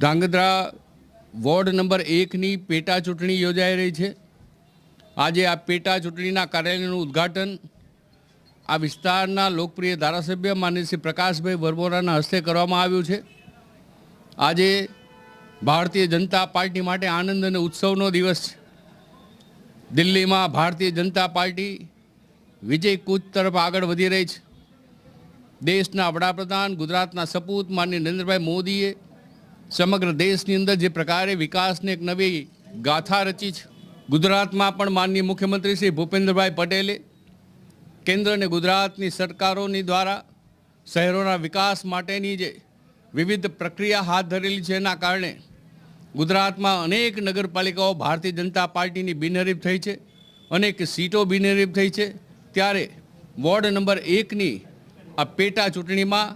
Dhrangadhra ward number એકની પેટા ચૂંટણી યોજાઈ રહી છે. આજે આ પેટા ચૂંટણીના કાર્યાલયનું ઉદ્ઘાટન આ વિસ્તારના લોકપ્રિય ધારાસભ્ય શ્રી પ્રકાશભાઈ વરબોરાના હસ્તે કરવામાં આવ્યું છે. આજે ભારતીય જનતા પાર્ટી માટે આનંદ અને ઉત્સવનો દિવસ છે. દિલ્હીમાં ભારતીય જનતા પાર્ટી વિજય કૂચ તરફ આગળ વધી રહી છે. દેશના વડાપ્રધાન ગુજરાતના સપૂત માનનીય નરેન્દ્રભાઈ મોદીએ સમગ્ર દેશની અંદર જે પ્રકારે વિકાસને એક નવી ગાથા રચી છે. ગુજરાતમાં પણ માનનીય મુખ્યમંત્રી શ્રી ભૂપેન્દ્રભાઈ પટેલે કેન્દ્ર અને ગુજરાતની સરકારોની દ્વારા શહેરોના વિકાસ માટેની જે વિવિધ પ્રક્રિયા હાથ ધરેલી છે, એના કારણે ગુજરાતમાં અનેક નગરપાલિકાઓ ભારતીય જનતા પાર્ટીની બિનહરીફ થઈ છે, અનેક સીટો બિનહરીફ થઈ છે. ત્યારે વોર્ડ નંબર એકની આ પેટા ચૂંટણીમાં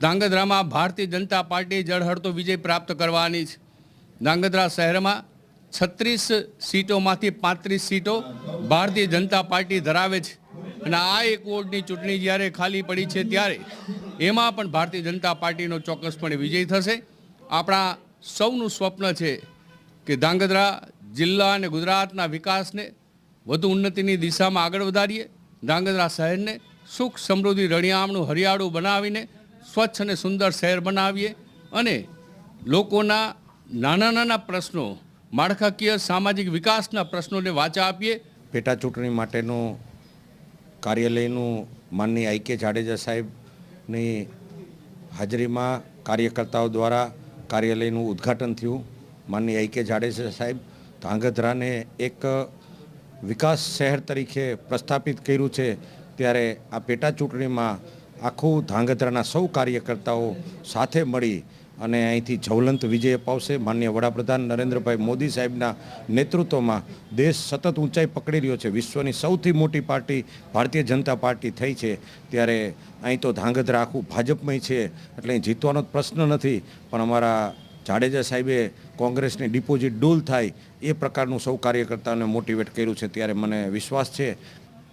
ધાંગધ્રામાં ભારતીય જનતા પાર્ટી જળહળતો વિજય પ્રાપ્ત કરવાની છે. ધાંગધ્રા શહેરમાં છત્રીસ સીટોમાંથી પાંત્રીસ સીટો ભારતીય જનતા પાર્ટી ધરાવે છે. અને આ એક વોર્ડની ચૂંટણી જ્યારે ખાલી પડી છે ત્યારે એમાં પણ ભારતીય જનતા પાર્ટીનો ચોક્કસપણે વિજય થશે. આપણા સૌનું સ્વપ્ન છે કે ધાંગધ્રા જિલ્લા અને ગુજરાતના વિકાસને વધુ ઉન્નતિની દિશામાં આગળ વધારીએ. ધાંગધ્રા શહેરને સુખ સમૃદ્ધિ રણિયામણું હરિયાળું બનાવીને સ્વચ્છ અને સુંદર શહેર બનાવીએ અને લોકોના નાના નાના પ્રશ્નો, માળખાકીય સામાજિક વિકાસના પ્રશ્નોને વાચા આપીએ. પેટા ચૂંટણી માટેનું કાર્યાલયનું માનની આઈ કે જાડેજા સાહેબની હાજરીમાં કાર્યકર્તાઓ દ્વારા કાર્યાલયનું ઉદ્ઘાટન થયું. માનની આઈ કે જાડેજા સાહેબ ધાંગધ્રાને એક વિકાસ શહેર તરીકે પ્રસ્થાપિત કર્યું છે. ત્યારે આ પેટા ચૂંટણીમાં આખું ધાંગધ્રાના સૌ કાર્યકર્તાઓ સાથે મળી અને અહીંથી જવલંત વિજય અપાવશે. માન્ય વડાપ્રધાન નરેન્દ્રભાઈ મોદી સાહેબના નેતૃત્વમાં દેશ સતત ઊંચાઈ પકડી રહ્યો છે. વિશ્વની સૌથી મોટી પાર્ટી ભારતીય જનતા પાર્ટી થઈ છે. ત્યારે અહીં તો ધાંગધ્રા આખું ભાજપમય છે એટલે અહીં જીતવાનો જ પ્રશ્ન નથી. પણ અમારા જાડેજા સાહેબે કોંગ્રેસની ડિપોઝિટ ડૂલ થાય એ પ્રકારનું સૌ કાર્યકર્તાઓને મોટિવેટ કર્યું છે. ત્યારે મને વિશ્વાસ છે